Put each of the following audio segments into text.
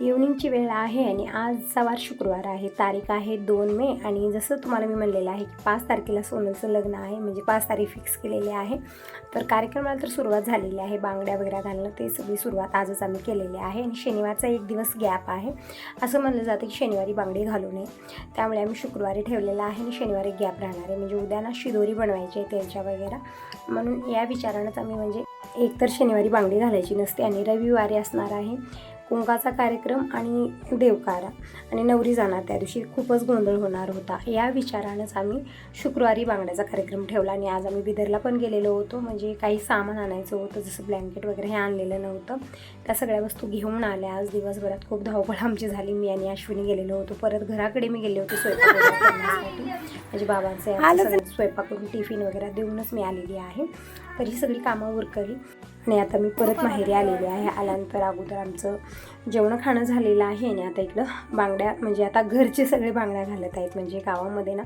इव्हनिंगची वेळ आहे आणि आज सवार शुक्रवार आहे. तारीख आहे दोन मे आणि जसं तुम्हाला मी म्हणलेलं आहे की पाच तारखेला सोनलचं लग्न आहे म्हणजे पाच तारीख फिक्स केलेली आहे. तर कार्यक्रमाला तर सुरुवात झालेली आहे बांगड्या वगैरे घालणं ते सगळी सुरुवात आजच आम्ही केलेली आहे आणि शनिवारचा एक दिवस गॅप आहे. असं म्हणलं जातं की शनिवारी बांगडी घालू नये. त्यामुळे आम्ही शुक्रवारी ठेवलेलं आहे आणि शनिवारी गॅप राहणार आहे. म्हणजे उद्या ना शिदोरी बनवायची आहे त्यांच्या वगैरे. म्हणून या विचारानंच आम्ही म्हणजे एकतर शनिवारी बांगडी घालायची नसते आणि रविवारी असणार आहे. कुंकाचा कार्यक्रम आणि देवकारा आणि नवरी जाणार त्या दिवशी खूपच गोंधळ होणार होता. या विचारानंच आम्ही शुक्रवारी बांगड्याचा कार्यक्रम ठेवला आणि आज आम्ही बिदरला पण गेलेलो होतो. म्हणजे काही सामान आणायचं होतं जसं ब्लँकेट वगैरे हे आणलेलं नव्हतं. त्या सगळ्या वस्तू घेऊन आल्या. आज दिवसभरात खूप धावपळ आमची झाली. मी आणि अश्विनी गेलेलो होतो. परत घराकडे मी गेले होते स्वयंपाक करण्यासाठी. माझे बाबांचे स्वयंपाक करून टिफिन वगैरे देऊनच मी आलेली आहे. तर ही सगळी कामं उरकली. आणि आता मी परत माहेरी आलेली आहे. आल्यानंतर अगोदर आमचं जेवण खाणं झालेलं आहे. आणि आता इकडं बांगड्या म्हणजे आता घरचे सगळे बांगड्या घालत आहेत. म्हणजे गावामध्ये ना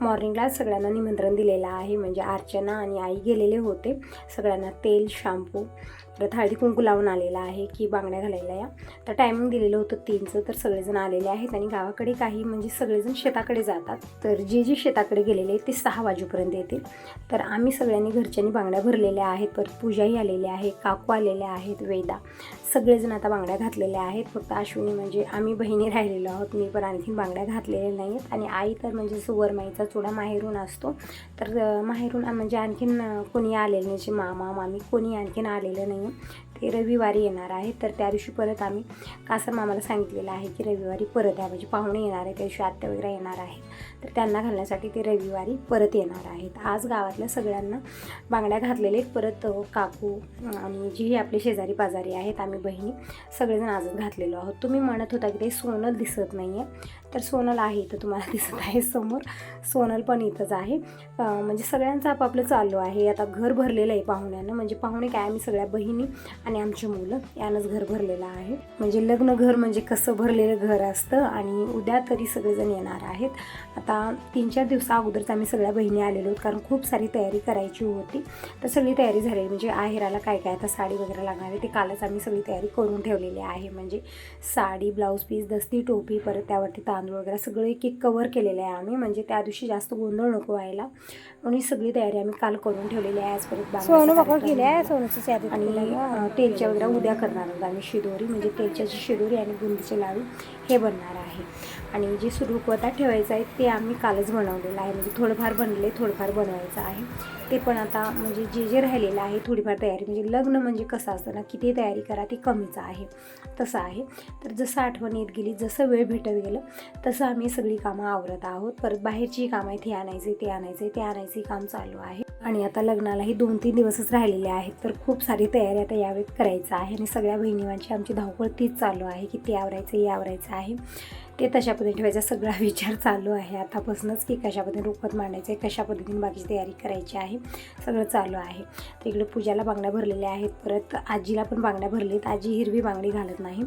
मॉर्निंगला सगळ्यांना निमंत्रण दिलेलं आहे. म्हणजे अर्चना आणि आई गेलेले होते. सगळ्यांना तेल शॅम्पू परत हळदी कुंकू लावून आलेला आहे की बांगड्या घालायला या. तर टायमिंग दिलेलं होतं तीनचं तर सगळेजण आलेले आहेत आणि गावाकडे काही म्हणजे सगळेजण शेताकडे जातात. तर जे जे शेताकडे गेलेले आहेत ते सहा वाजेपर्यंत येतील. तर आम्ही सगळ्यांनी घरच्यांनी बांगड्या भरलेल्या आहेत परत पूजाही आलेल्या आहे काकू आलेल्या आहेत वेदा. सगळेजण आता बांगड्या घातलेल्या आहेत. फक्त अश्विनी म्हणजे आम्ही बहिणी राहिलेलो आहोत मी पण आणखीन बांगड्या घातलेल्या नाही आहेत आणि आई तर म्हणजे सुवरमाईचा चुडा माहेरून असतो. तर माहेरून म्हणजे आणखीन कोणी आलेलं नाही मामा मामी कोणी आणखीन आलेलं नाही ते रविवारी येणार आहे. तर त्या दिवशी परत आम्ही कासर मामाला सांगितलेलं आहे की रविवारी परत या म्हणजे पाहुणे येणार आहे त्या दिवशी आत्या वगैरे येणार आहे तर त्यांना घालण्यासाठी ते रविवारी परत येणार आहेत. आज गावातल्या सगळ्यांना बांगड्या घातलेले आहेत. परत काकू आणि जी आपले शेजारी पाजारी आहेत आम्ही बहिणी सगळेजण आजच घातलेलो आहोत. तुम्ही म्हणत होता की ते सोनं दिसत नाही आहे तर सोनल आहे इथं तुम्हाला दिसत आहे समोर. सोनल पण इथंच आहे. म्हणजे सगळ्यांचं आपापलं चालू आहे. आता घर भरलेलं आहे पाहुण्यानं. म्हणजे पाहुणे काय आम्ही सगळ्या बहिणी आणि आमची मुलं यानंच घर भरलेलं आहे. म्हणजे लग्न घर म्हणजे कसं भरलेलं घर असतं आणि उद्या तरी सगळेजण येणार आहेत. आता तीन चार दिवसा अगोदरच आम्ही सगळ्या बहिणी आलेलो आहोत कारण खूप सारी तयारी करायची होती. तर सगळी तयारी झाली. म्हणजे आहेराला काय काय आता साडी वगैरे लागणार आहे ते कालच आम्ही सगळी तयारी करून ठेवलेली आहे. म्हणजे साडी ब्लाऊज पीस दस्ती टोपी परत त्यावरती तांदूळ वगैरे सगळं एक एक कवर केलेलं आहे आम्ही. म्हणजे त्या दिवशी जास्त गोंधळ नको व्हायला. म्हणून ही सगळी तयारी आम्ही काल करून ठेवलेली आहे. आज परत केली आहे. सोनंचं आणि. तेलच्या वगैरे उद्या करणार आहोत आम्ही शिदोरी. म्हणजे तेलच्या जी शिदोरी आणि बुंदीचे लाडू हे बनणार आहे. आणि जे सुरुकवता ठेवायचं आहे ते आम्ही कालच बनवलेलं आहे. म्हणजे थोडंफार बनले थोडंफार बनवायचं आहे. ते पण आता म्हणजे जे जे राहिलेलं आहे थोडीफार तयारी. म्हणजे लग्न म्हणजे कसं असतं ना किती तयारी करा ती कमीच आहे. तसं आहे. तर जसं आठवण येत गेली जसं वेळ भेटत गेलं तसं आम्ही सगळी कामं आवरत आहोत. परत बाहेरची कामं आहेत हे आणायचे ते आणायचे ते आणायचे काम चालू आहे. आणि आता लग्नालाही दोन तीन दिवसच राहिलेले आहेत. तर खूप सारी तयारी आता यावेळेत करायचं आहे. आणि सगळ्या बहिणीवांची आमची धावपळ तीच चालू आहे की ते आवरायचं हे आवरायचं आहे. ते तशा पद्धतीने ठेवायचा. सगळा विचार चालू आहे आतापासूनच की कशा पद्धतीने रुखवत मांडायचं आहे कशा पद्धतीने बाकीची तयारी करायची आहे. सगळं चालू आहे. तर इकडे पूजाला बांगड्या भरलेल्या आहेत. परत आजीला पण बांगड्या भरलेत. आजी हिरवी बांगडी घालत नाही.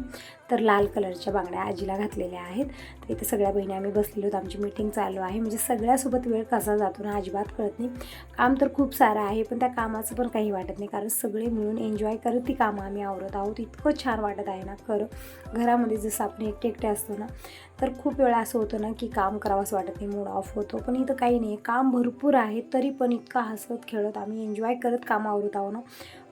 तर लाल कलरच्या बांगड्या आजीला घातलेल्या आहेत. तर इथे सगळ्या बहिणी आम्ही बसलेलो आहोत. आमची मीटिंग चालू आहे. म्हणजे सगळ्यासोबत वेळ कसा जातो ना अजिबात कळत नाही. काम तर खूप सारं आहे पण त्या कामाचं पण काही वाटत नाही. कारण सगळे मिळून एन्जॉय करत ती कामं आम्ही आवरत आहोत. इतकं छान वाटत आहे ना खरं. घरामध्ये जसं आपण एकटे एकटे असतो ना तर खूप वेळा असं होतं ना की काम करावं असं वाटत नाही. मूड ऑफ होतो. पण इथं काही नाही. काम भरपूर आहे तरी पण इतकं हसत खेळत आम्ही एन्जॉय करत काम आवरत आहोत ना.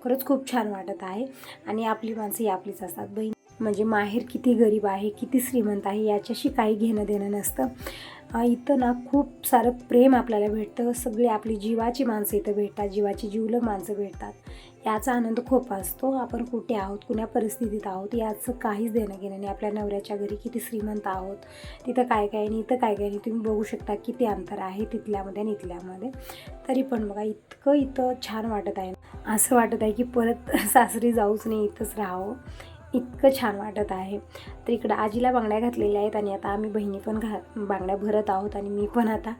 खरंच खूप छान वाटत आहे. आणि आपली माणसं ही आपलीच असतात. बहीण म्हणजे माहेर किती गरीब आहे किती श्रीमंत आहे याच्याशी काही घेणं देणं नसतं. इथं ना खूप सारं प्रेम आपल्याला भेटतं. सगळी आपली जीवाची माणसं इथं भेटतात जीवाची जीवलग माणसं भेटतात. याचा आनंद खूप असतो. आपण कुठे आहोत कुण्या परिस्थितीत आहोत याचं काहीच देणं घेणं नाही. आपल्या नवऱ्याच्या घरी किती श्रीमंत आहोत तिथं काय काय नाही इथं काय काय नाही. तुम्ही बघू शकता किती अंतर आहे तिथल्यामध्ये आणि इथल्यामध्ये. तरी पण बघा इतकं इथं छान वाटत आहे. असं वाटत आहे की परत सासरी जाऊच नाही इथंच राहावं. इतकं छान वाटत आहे. तर इकडं आजीला बांगड्या घातलेल्या आहेत आणि आता आम्ही बहिणी पण घा बांगड्या भरत आहोत आणि मी पण आता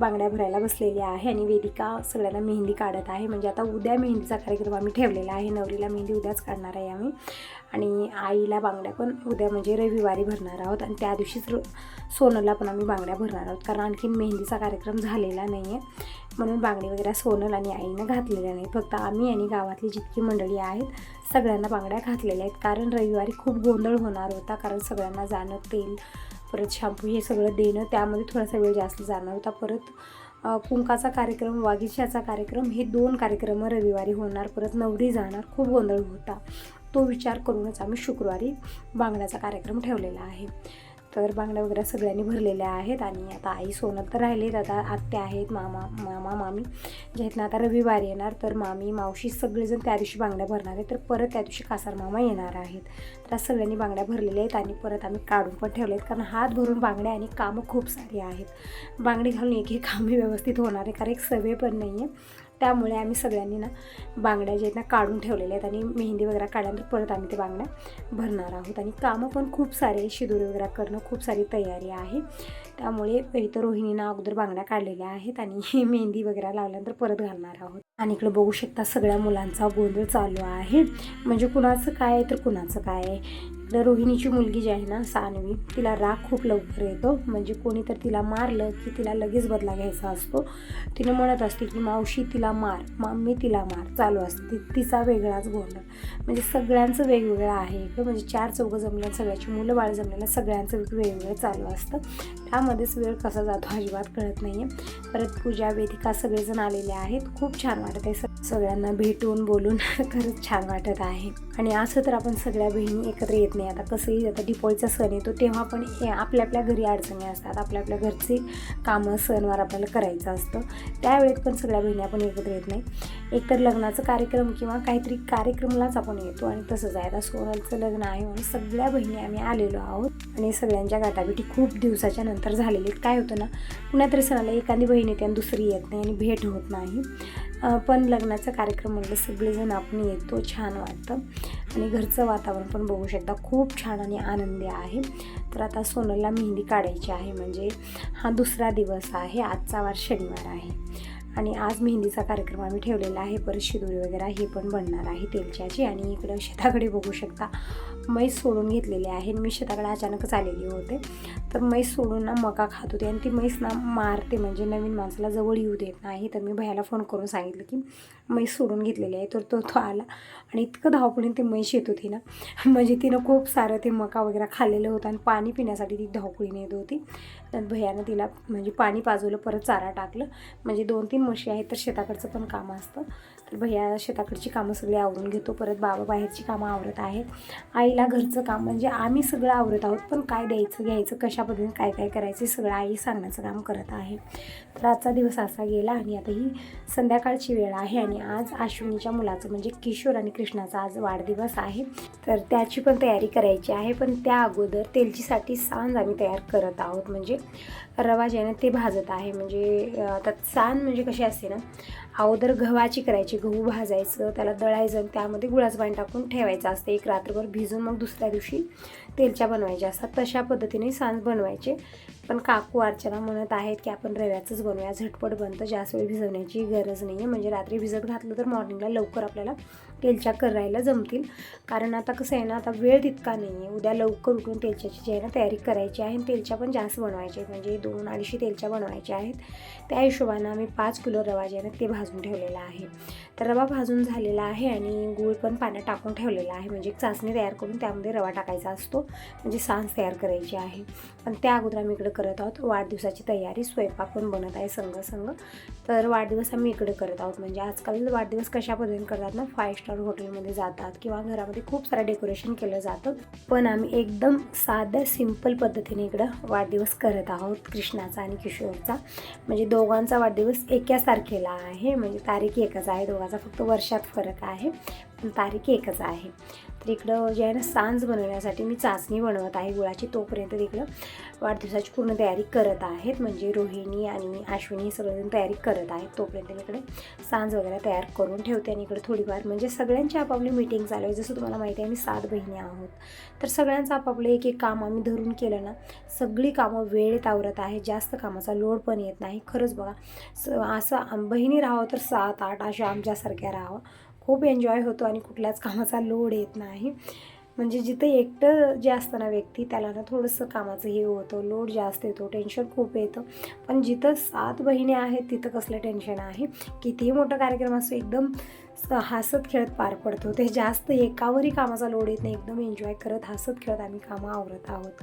बांगड्या भरायला बसलेली आहे आणि वेदिका सगळ्यांना मेहंदी काढत आहे. म्हणजे आता उद्या मेहंदीचा कार्यक्रम आम्ही ठेवलेला आहे. नवरीला मेहंदी उद्याच काढणार आहे आम्ही. आणि आईला बांगड्या पण उद्या म्हणजे रविवारी भरणार आहोत. आणि त्या दिवशीच सोनलला पण आम्ही बांगड्या भरणार आहोत. कारण आणखीन मेहंदीचा कार्यक्रम झालेला नाही आहे म्हणून बांगडी वगैरे सोनल आणि आईनं घातलेल्या नाही फक्त आम्ही आणि गावातली जितकी मंडळी आहेत सगळ्यांना बांगड्या घातलेल्या आहेत. कारण रविवारी खूप गोंधळ होणार होता. कारण सगळ्यांना जाणं तेल परत शॅम्पू हे सगळं देणं त्यामध्ये थोडासा वेळ जास्त जाणार होता. परत कुंकाचा कार्यक्रम वागिशाचा कार्यक्रम हे दोन कार्यक्रम रविवारी होणार. परत नवरी जाणार. खूप गोंधळ होता. तो विचार करूनच आम्ही शुक्रवारी बांगड्याचा कार्यक्रम ठेवलेला आहे. तर बांगड्या वगैरे सगळ्यांनी भरलेल्या आहेत आणि आता आई सोनं तर राहिलेत आता आत्या आहेत मामा मामा मामी जे आहेत ना आता रविवारी येणार. तर मामी मावशी सगळेजण त्या दिवशी बांगड्या भरणार आहेत. तर परत त्या दिवशी कासार मामा येणार आहेत. तर आज सगळ्यांनी बांगड्या भरलेल्या आहेत आणि परत आम्ही काढून पण ठेवले आहेत कारण हात भरून बांगड्या आणि कामं खूप सारी आहेत. बांगडी घालून एक हे कामे व्यवस्थित होणार आहे कारण एक सवय पण नाही आहे त्यामुळे आम्ही सगळ्यांनी ना बांगड्या जे आहेत ना काढून ठेवलेल्या आहेत आणि मेहंदी वगैरे काढल्यानंतर परत आम्ही ते बांगड्या भरणार आहोत. आणि कामं पण खूप सारे शिदोरी वगैरे करणं खूप सारी तयारी आहे. त्यामुळे इथं रोहिणीनं अगोदर बांगड्या काढलेल्या आहेत आणि मेहंदी वगैरे लावल्यानंतर परत घालणार आहोत. आणि इकडे बघू शकता सगळ्या मुलांचा गोंधळ चालू आहे. म्हणजे कुणाचं काय आहे तर कुणाचं काय तर रोहिणीची मुलगी जी आहे ना सानवी तिला राग खूप लवकर येतो. म्हणजे कोणी तर तिला मारलं की तिला लगेच बदला घ्यायचा असतो. तिनं म्हणत असते की मावशी तिला मार. मम्मी तिला मार. चालू असते. ति- तिचा वेगळाच गोंधळ म्हणजे सगळ्यांचं वेगवेगळं आहे म्हणजे चार चौघं जमल्या सगळ्याची मुलं बाळ जमलेलं सगळ्यांचं वेगवेगळं चालू असतं. त्यामध्येच वेळ कसा जातो अजिबात कळत नाही आहे परत पूजा वेदिका सगळेजण आलेले आहेत. खूप छान वाटत आहे सगळ्यांना भेटून बोलून. खरंच छान वाटत आहे. आणि असं तर आपण सगळ्या बहिणी एकत्र येत नाही. आता कसंही आता डिपॉळीचा सण येतो तेव्हा पण आपल्या आपल्या घरी अडचणी असतात. आपल्या आपल्या घरचे कामं सणवार आपल्याला करायचं असतं. त्यावेळेत पण सगळ्या बहिणी आपण एकत्र येत नाही. एकतर लग्नाचं कार्यक्रम किंवा काहीतरी कार्यक्रमलाच आपण येतो आणि तसंच आहे. आता सोनलचं लग्न आहे म्हणून सगळ्या बहिणी आम्ही आलेलो आहोत आणि सगळ्यांच्या गाठाभेटी खूप दिवसाच्या नंतर झालेली आहेत. काय होतं ना पुन्हा सणाला एखादी बहीण येते आणि दुसरी येत नाही आणि भेट होत नाही. पण लग्नाचा कार्यक्रम म्हणलं सगळेजण आपण येतो छान वाटतं. आणि घरचं वातावरण पण बघू शकता. खूप छान आणि आनंदी आहे. तर आता सोनलला मेहंदी काढायची आहे. म्हणजे हा दुसरा दिवस आहे. आजचा वार शनिवार आहे. आणि आज मेहंदीचा कार्यक्रम आम्ही ठेवलेला आहे. परत शिदोरी वगैरे हे पण बनणार आहे तेलच्याची. आणि इकडं शेताकडे बघू शकता. म्हैस सोडून घेतलेली आहे. मी शेताकडे अचानकच आलेली होते. तर म्हैस सोडून ना मका खात होते आणि ती म्हैस ना मारते. म्हणजे नवीन माणसाला जवळ येऊ देत नाही. तर मी भयाला फोन करून सांगितलं की म्हैस सोडून घेतलेली आहे. तर तो तो आला. आणि इतकं धावपळीने ते म्हैस येत होती ना. म्हणजे तिनं खूप सारं ते मका वगैरे खाल्लेलं होतं आणि पाणी पिण्यासाठी ती धावपळीने येत होती. तर भैयानं तिला म्हणजे पाणी पाजवलं परत चारा टाकलं. म्हणजे दोन तीन म्हशी आहेत तर शेताकडचं पण काम असतं. तर भैया शेताकडची कामं सगळी आवरून घेतो. परत बाबा बाहेरची कामं आवरत आहेत. आईला घरचं काम म्हणजे आम्ही सगळं आवरत आहोत पण काय द्यायचं घ्यायचं कशा पद्धतीने काय काय करायचं सगळं आई सांगण्याचं काम करत आहे. तर आजचा दिवस असा गेला आणि आता ही संध्याकाळची वेळ आहे आणि आज अश्विनीच्या मुलाचं म्हणजे किशोर आणि कृष्णाचा आज वाढदिवस आहे. तर त्याची पण तयारी करायची आहे पण त्या अगोदर तेलचीसाठी सांज आम्ही तयार करत आहोत. म्हणजे रवा ते भाजत आहे म्हणजे आता सांज म्हणजे कशी असते ना अगोदर गव्हाची करायची गहू भाजायचं त्याला दळायचं आणि त्यामध्ये गुळाचं पाणी टाकून ठेवायचं असतं. एक रात्रभर भिजून मग दुसऱ्या दिवशी तेलच्या बनवायच्या असतात. तशा पद्धतीने सांज बनवायचे. पण काकू अर्चना म्हणत आहेत की आपण रव्याचंच बनवूया. झटपट बनतं. जास्त वेळ भिजवण्याची गरज नाही आहे म्हणजे रात्री भिजत घातलं तर मॉर्निंगला लवकर आपल्याला तेलच्या करायला जमतील. कारण आता कसं आहे ना आता वेळ तितका नाही आहे उद्या लवकर उठून तेलच्याची जी आहे ना तयारी करायची आहे आणि तेलच्या पण जास्त बनवायच्या आहेत. म्हणजे दोन अडीचशे तेलच्या बनवायच्या आहेत. त्या हिशोबानं आम्ही पाच किलो रवा जे आहे ना ते भाजून ठेवलेला आहे. तर रवा भाजून झालेला आहे आणि गूळ पण पाण्यात टाकून ठेवलेला आहे. म्हणजे एक चाचणी तयार करून त्यामध्ये रवा टाकायचा असतो. म्हणजे सांज तयार करायची आहे. पण त्या अगोदर आम्ही इकडे करत आहोत. वाढदिवसाची तयारी स्वयंपाक पण बनत आहे संग संग तर वाढदिवस आम्ही इकडे करत आहोत. म्हणजे आजकाल वाढदिवस कशा पद्धतीने करतात ना फाय स्टार हॉटेलमध्ये जातात किंवा घरामध्ये खूप सारं डेकोरेशन केलं जातं. पण आम्ही एकदम साध्या सिंपल पद्धतीने इकडं वाढदिवस करत आहोत कृष्णाचा आणि किशोरचा. म्हणजे दोन दोघांचा वाढदिवस एकाच तारखेला आहे. म्हणजे तारीख एकच आहे. दोघांचा फक्त वर्षात फरक आहे. तारीख एकच आहे. तर इकडं जे आहे ना सांज बनवण्यासाठी मी चाचणी बनवत आहे गुळाची तोपर्यंत तिकडं वाढदिवसाची पूर्ण तयारी करत आहेत. म्हणजे रोहिणी आणि अश्विनी सगळेजण तयारी करत आहेत. तोपर्यंत मी इकडे सांज वगैरे तयार करून ठेवते आणि इकडे थोडीफार म्हणजे सगळ्यांची आपापली मीटिंग चालू आहे. जसं तुम्हाला माहिती आहे आम्ही सात बहिणी आहोत. तर सगळ्यांचं आपापलं एक एक काम आम्ही धरून केलं ना सगळी कामं वेळेत आवरत आहे जास्त कामाचा लोड पण येत नाही. खरंच बघा स असं आम- बहिणी राहावं तर सात आठ अशा आमच्यासारख्या राहावं. खूप एन्जॉय होतो आणि कुठल्याच कामाचा लोड येत नाही. म्हणजे जिथं एकटं जे असतं ना व्यक्ती त्याला ना थोडंसं कामाचं हे होतं लोड जास्त येतो टेन्शन खूप येतं. पण जिथं सात बहिणी आहेत तिथं कसलं टेन्शन आहे? कितीही मोठा कार्यक्रम असतो एकदम हसत खेळत पार पडतो. ते जास्त एकावरही कामाचा लोड येत नाही एकदम एन्जॉय करत हसत खेळत आम्ही कामं आवरत आहोत.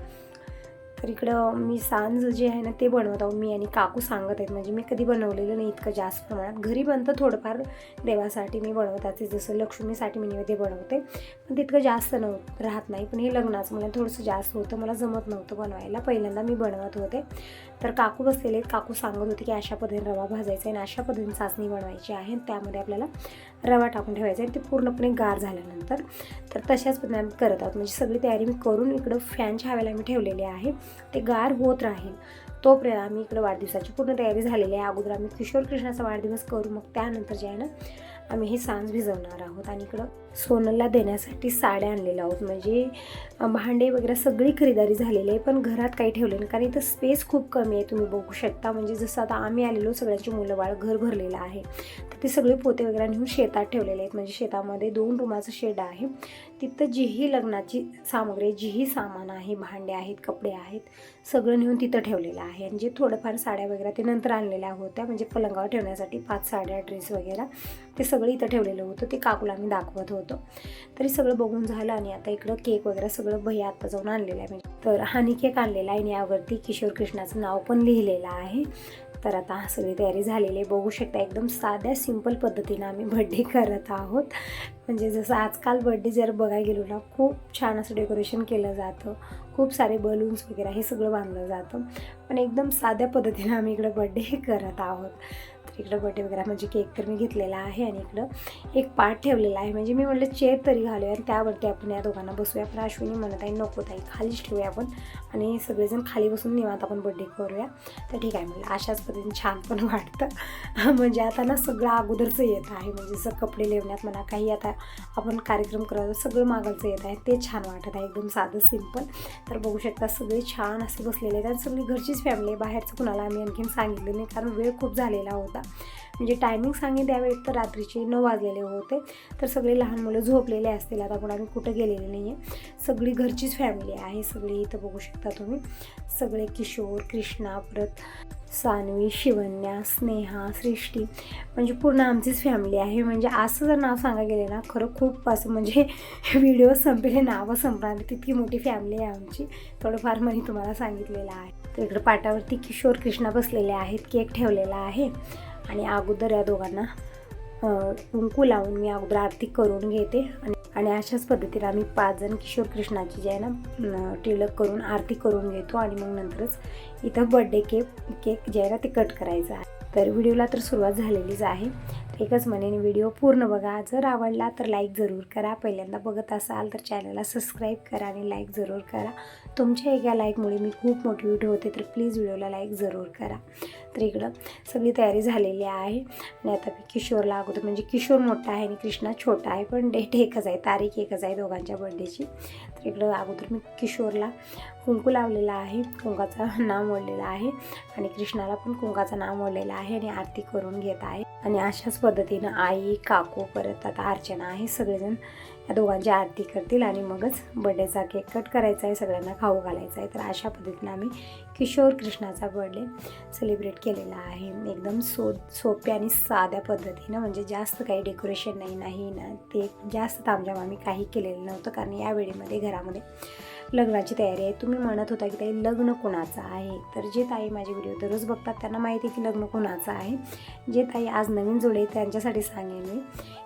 तर इकडं मी सांज जे आहे ना ते बनवत आहो मी आणि काकू सांगत आहेत. म्हणजे मी कधी बनवलेलं नाही इतकं जास्त प्रमाणात. घरी बनतं थोडंफार देवासाठी मी बनवत असते जसं लक्ष्मीसाठी मी नैवेद्य बनवते पण तितकं जास्त नव राहत नाही. पण हे लग्नाचं मला थोडंसं जास्त होतं. मला जमत नव्हतं बनवायला. पहिल्यांदा मी बनवत होते. तर काकू बसलेले काकू सांगत होते की अशा पद्धतीने रवा भाजायचा आहे आणि अशा पद्धतीने चाचणी बनवायची आहे आणि त्यामध्ये आपल्याला रवा टाकून ठेवायचा आहे. ते पूर्णपणे गार झाल्यानंतर. तर तशाच पद्धतीने आम्ही करत आहोत. म्हणजे सगळी तयारी मी करून इकडं फॅनच्या हवेला मी ठेवलेले आहे. ते गार होत राहील तोपर्यंत आम्ही इकडं वाढदिवसाची पूर्ण तयारी झालेली आहे. अगोदर आम्ही किशोर कृष्णाचा वाढदिवस करू मग त्यानंतर जे आहे ना आम्ही हे सांज भिजवणार आहोत. आणि इकडं सोनलला देण्यासाठी साड्या आणलेल्या आहोत. म्हणजे भांडे वगैरे सगळी खरेदारी झालेली आहे पण घरात काही ठेवले नाही. कारण इथं स्पेस खूप कमी आहे तुम्ही बघू शकता. म्हणजे जसं आता आम्ही आलेलो सगळ्यांची मुलं बाळ घर भरलेलं आहे. तर ते सगळे पोते वगैरे नेऊन शेतात ठेवलेले आहेत. म्हणजे शेतामध्ये दोन रूमाचं शेड आहे. तिथं जीही लग्नाची सामग्री जीही सामान आहे भांडे आहेत कपडे आहेत. सगळं नेऊन तिथं ठेवलेलं आहे. आणि जे थोडंफार साड्या वगैरे ते नंतर आणलेल्या होत्या. म्हणजे पलंगावर ठेवण्यासाठी पाच साड्या ड्रेस वगैरे ते सगळं इथं ठेवलेलं होतं. ते काकूला आम्ही दाखवत होतो. तरी सगळं बघून झालं आणि आता इकडं केक वगैरे सगळं भैया आत्ता जाऊन आणलेलं आहे. म्हणजे तर हानी केक आणलेला आहे आणि यावरती किशोर कृष्णाचं नाव पण लिहिलेलं आहे. तर आता सगळी तयारी झालेली आहे. बघू शकता एकदम साध्या सिंपल पद्धतीनं आम्ही बड्डे करत आहोत. म्हणजे जसं आजकाल बड्डे जर बघायला गेलो ना खूप छान असं डेकोरेशन केलं जातं. खूप सारे बलून्स वगैरे हे सगळं बांधलं जातं. पण एकदम साध्या पद्धतीनं आम्ही इकडं बड्डे करत आहोत. इकडं बर्थडे वगैरे म्हणजे केक तर मी घेतलेला आहे आणि इकडं एक पाट ठेवलेला आहे. म्हणजे मी म्हटलं चेअर तरी घालूया आणि त्यावरती आपण या दोघांना बसूया. पण अश्विनी म्हणत आहे नको ताई खालीच ठेवूया आपण आणि सगळेजण खाली बसून निवांत आपण बड्डे करूया. तर ठीक आहे म्हणलं. अशाच पद्धतीने छान पण वाटतं. म्हणजे आता ना सगळं अगोदरचं येत आहे. म्हणजे जसं कपडे लिवण्यात म्हणा काही आता आपण कार्यक्रम करत सगळं मागायचं येत आहे. ते छान वाटत आहे. एकदम साधं सिंपल तर बघू शकता सगळे छान असे बसलेले आहेत. आणि सगळी घरचीच फॅमिली आहे. बाहेरचं कुणाला आम्ही आणखीन सांगितलं नाही. कारण वेळ खूप झालेला होता. म्हणजे टायमिंग सांगितलं त्यावेळेस तर रात्रीचे नऊ वाजलेले होते. तर सगळे लहान मुलं झोपलेले असतील. आता पण आम्ही कुठं गेलेले नाही आहे सगळी घरचीच फॅमिली आहे. सगळी इथं बघू शकता तुम्ही. सगळे किशोर कृष्णा परत सानवी शिवन्या स्नेहा सृष्टी. म्हणजे पूर्ण आमचीच फॅमिली आहे. म्हणजे असं जर नाव सांगायला गेले ना खरं खूप असं म्हणजे व्हिडिओ संपले नावं संपणार. तितकी मोठी फॅमिली आहे आमची. थोडंफार मी तुम्हाला सांगितलेलं आहे. तर इकडं पाटावरती किशोर कृष्णा बसलेले आहेत. केक ठेवलेला आहे. आणि अगोदर या दोघांना कुंकू लावून मी अगोदर आरती करून घेते आणि आणि अशाच पद्धतीने आम्ही पाच जण किशोर कृष्णाची जे आहे ना टिळक करून आरती करून घेतो आणि मग नंतरच इथं बड्डे केक केक जे आहे ना ते कट करायचं आहे. तर व्हिडिओला तर सुरुवात झालेलीच आहे. एकच म्हणेन व्हिडिओ पूर्ण बघा. जर आवडला तर लाईक जरूर करा. पहिल्यांदा बघत असाल तर चॅनलला सबस्क्राईब करा आणि लाईक जरूर करा. तुमच्या एका लाईकमुळे मी खूप मोटिवेट होते तर प्लीज व्हिडिओला लाईक जरूर करा. तर इकडं सगळी तयारी झालेली आहे. आणि आता मी किशोरला अगोदर म्हणजे किशोर मोठा आहे आणि कृष्णा छोटा आहे. पण डेट एकच आहे. तारीख एकच आहे दोघांच्या बड्डेची तर इकडं अगोदर मी किशोरला कुंकू लावलेला आहे. कुंकाचं नाम ओढलेलं आहे. आणि कृष्णाला पण कुंकाचं नाव ओढलेलं आहे आणि आरती करून घेत आहे. आणि अशाच पद्धतीनं आई काकू परत आता अर्चना आहे. सगळेजण या दोघांची आरती करतील आणि मगच बड्डेचा केक कट करायचा आहे सगळ्यांना खाऊ घालायचा आहे. तर अशा पद्धतीनं आम्ही किशोर कृष्णाचा बर्थडे सेलिब्रेट केलेला आहे. एकदम सो सोप्या आणि साध्या पद्धतीनं म्हणजे जास्त काही डेकोरेशन नाही नाही ना ते जास्त तामझाम आम्ही काही केलेलं नव्हतं. कारण या वेळेमध्ये घरामध्ये लग्नाची तयारी आहे. तुम्ही म्हणत होता की ताई लग्न कोणाचं आहे? तर जे ताई माझे व्हिडिओ दररोज बघतात त्यांना माहिती आहे की लग्न कोणाचं आहे. जे ताई आज नवीन जोडे त्यांच्यासाठी सांगेन मी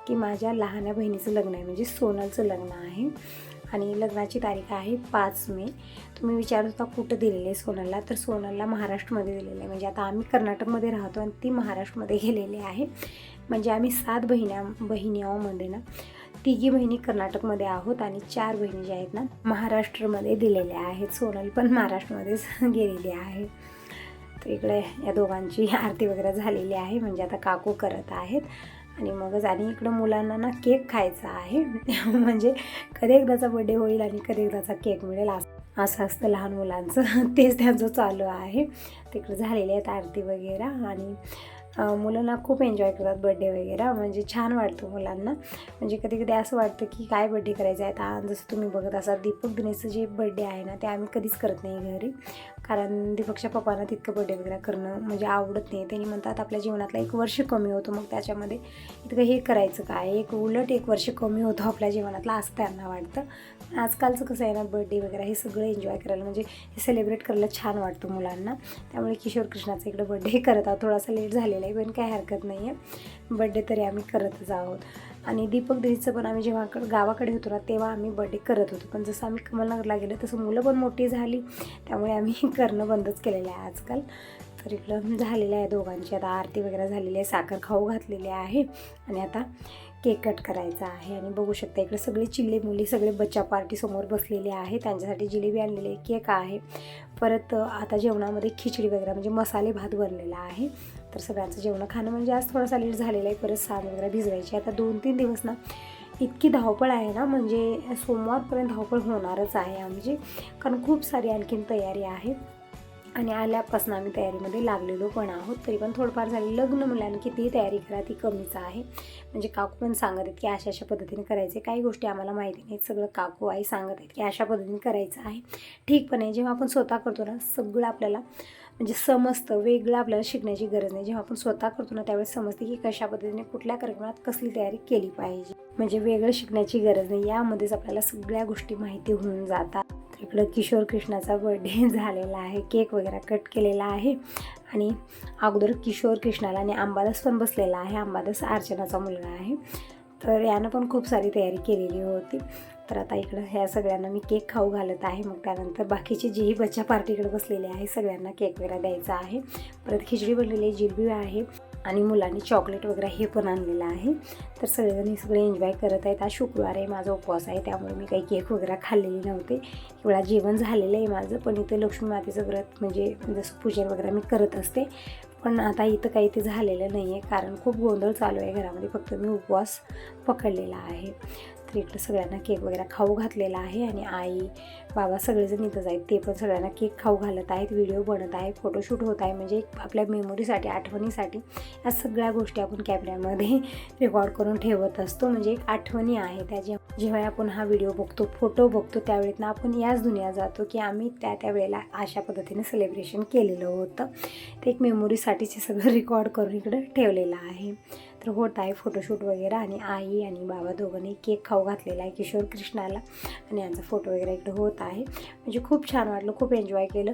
की माझ्या लहान्या बहिणीचं लग्न आहे म्हणजे सोनलचं लग्न आहे. आणि लग्नाची तारीख आहे पाच मे. तुम्ही विचारत होता कुठं दिलेलं आहे सोनलला? तर सोनलला महाराष्ट्रमध्ये दिलेलं आहे. म्हणजे आता आम्ही कर्नाटकमध्ये राहतो आणि ती महाराष्ट्रमध्ये गेलेली आहे. म्हणजे आम्ही सात बहिण्या बहिणी आहोमध्ये ना. तिघी बहिणी कर्नाटकमध्ये आहोत आणि चार बहिणी ज्या आहेत ना महाराष्ट्रमध्ये दिलेल्या आहेत. सोनल पण महाराष्ट्रामध्येच गेलेली आहे. तर इकडे या दोघांची आरती वगैरे झालेली आहे. म्हणजे आता काकू करत आहेत. आणि मगच आणि इकडं मुलांना ना केक खायचा आहे. म्हणजे कधी एकदाचा बड्डे होईल आणि कधी एकदाचा केक मिळेल असं असं असतं लहान मुलांचं. तेच त्यांचं चालू आहे. तिकडे झालेले आहेत आरती वगैरे आणि मुलं ना खूप एन्जॉय करतात बड्डे वगैरे. म्हणजे छान वाटतं मुलांना. म्हणजे कधी कधी असं वाटतं की काय बड्डे करायचं आहे? आता जसं तुम्ही बघत असाल दीपक दिनेशचं जे बड्डे आहे ना ते आम्ही कधीच करत नाही घरी. कारण दीपकच्या पप्पांना तितकं बड्डे वगैरे करणं म्हणजे आवडत नाही. त्यांनी म्हणतात आपल्या जीवनातला एक वर्ष कमी होतं मग त्याच्यामध्ये इतकं हे करायचं काय? एक उलट एक वर्ष कमी होतं आपल्या जीवनातला असं त्यांना वाटतं. आजकालचं कसं आहे ना बड्डे वगैरे हे सगळं एन्जॉय करायला म्हणजे हे सेलिब्रेट करायला छान वाटतं मुलांना. त्यामुळे किशोर कृष्णाचा इकडं बड्डे करत आहोत. थोडासा लेट झालेला आहे पण काही हरकत नाही आहे बड्डे तरी आम्ही करतच आहोत. आणि दीपक दीदीचं पण आम्ही जेव्हा गावाकडे होतो ना तेव्हा आम्ही बड्डे करत होतो. पण जसं आम्ही कमलनगरला गेलो तसं मुलं पण मोठी झाली. त्यामुळे आम्ही करणं बंदच केलेलं आहे आजकाल. तर इकडं झालेलं आहे दोघांची. आता आरती वगैरे झालेली आहे साखर खाऊ घातलेली आहे. आणि आता केक कट करायचा आहे. आणि बघू शकता इकडे सगळे चिल्ले मुली सगळे बच्चा पार्टी समोर बसलेले आहे. त्यांच्यासाठी जिलेबी आणलेली आहे केक आहे. परत आता जेवणामध्ये खिचडी वगैरे म्हणजे मसाले भात बनलेला आहे. तर सगळ्यांचं जेवण खाणं म्हणजे आज थोडासा लेट झालेला आहे परत साण वगैरे भिजवायची आता दोन तीन दिवस ना इतकी धावपळ आहे ना म्हणजे सोमवारपर्यंत धावपळ होणारच आहे आमची. कारण खूप सारी आणखीन तयारी आहे. आणि आल्यापासून आम्ही तयारीमध्ये लागलेलो पण आहोत. तरी पण थोडंफार झाले. लग्न मुलांनी कितीही तयारी करा ती कमीच आहे. म्हणजे काकू पण सांगत आहेत की अशा अशा पद्धतीने करायचे. काही गोष्टी आम्हाला माहिती नाहीत. सगळं काकू आई सांगत आहेत की अशा पद्धतीने करायचं आहे. ठीक पण आहे. जेव्हा आपण स्वतः करतो ना सगळं आपल्याला म्हणजे समजतं वेगळं आपल्याला शिकण्याची गरज नाही. जेव्हा आपण स्वतः करतो ना त्यावेळेस समजते की कशा पद्धतीने कुठल्या कार्यक्रमात कसली तयारी केली पाहिजे. म्हणजे वेगळं शिकण्याची गरज नाही. यामध्येच आपल्याला सगळ्या गोष्टी माहिती होऊन जातात. इकडं किशोर कृष्णाचा बर्थडे झालेला आहे. केक वगैरे कट केलेला आहे. आणि अगोदर किशोर कृष्णाला आणि अंबादास पण बसलेला आहे. अंबादास अर्चनाचा मुलगा आहे. तर यानं पण खूप सारी तयारी केलेली होती. तर आता इकडं ह्या सगळ्यांना मी केक खाऊ घालत आहे. मग त्यानंतर बाकीचे जेही बच्चा पार्टीकडे बसलेले आहे. सगळ्यांना केक वगैरे द्यायचा आहे. परत खिचडी बनलेली आहे जिलबी आहे आणि मुलांनी चॉकलेट वगैरे हे पण आणलेलं आहे. तर सगळेजण हे सगळे एन्जॉय करत आहेत. आज शुक्रवार आहे माझा उपवास आहे. त्यामुळे मी काही केक वगैरे खाल्लेले नव्हते. एवढा जेवण झालेलं आहे माझं. पण इथं लक्ष्मी मातेचं व्रत म्हणजे जसं पूजन वगैरे मी करत असते. पण आता इथं काही ते झालेलं नाही आहे कारण खूप गोंधळ चालू आहे घरामध्ये. फक्त मी उपवास पकडलेला आहे. तर इकडं सगळ्यांना केक वगैरे खाऊ घातलेला आहे आणि आई बाबा सगळेजण इथंच आहेत. ते पण सगळ्यांना केक खाऊ घालत आहेत व्हिडिओ बनत आहे फोटोशूट होत आहे. म्हणजे आपल्या मेमोरीसाठी आठवणीसाठी या सगळ्या गोष्टी आपण कॅमेऱ्यामध्ये रेकॉर्ड करून ठेवत असतो. म्हणजे एक आठवणी आहे. त्या जेव्हा जेव्हा आपण हा व्हिडिओ बघतो फोटो बघतो त्यावेळेत आपण याच दुनिया जातो की आम्ही त्या त्यावेळेला अशा पद्धतीने सेलिब्रेशन केलेलं होतं. ते एक मेमोरीसाठीचे सगळं रेकॉर्ड करून इकडं ठेवलेलं आहे. तर होत आहे फोटोशूट वगैरे आणि आई आणि बाबा दोघांनी केक खाऊ घातलेला आहे किशोर कृष्णाला. आणि यांचा फोटो वगैरे इकडं होत आहे. म्हणजे खूप छान वाटलं खूप एन्जॉय केलं.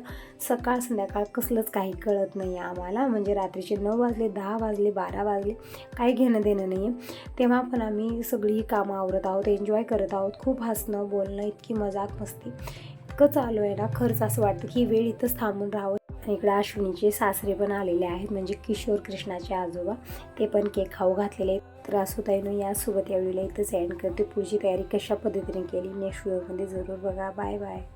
सकाळ संध्याकाळ कसलंच काही कळत नाही आहे आम्हाला. म्हणजे रात्रीचे नऊ वाजले दहा वाजले बारा वाजले. काही घेणं देणं नाही आहे तेव्हा पण आम्ही सगळी कामं आवरत आहोत एन्जॉय करत आहोत. खूप हसणं बोलणं इतकी मजाक मस्ती. इतकं चालू आहे ना खरंच असं वाटतं की वेळ इथंच थांबून राहावं. इकडं अश्विनीचे सासरे पण आलेले आहेत म्हणजे किशोर कृष्णाचे आजोबा. ते पण केक खाऊ घातलेले आहेत. तर असोताईनं यासोबत या वेळेला इथंच एंड करते. पुढची तयारी कशा पद्धतीने केली? नेक्स्ट व्हिडिओमध्ये जरूर बघा. Bye bye.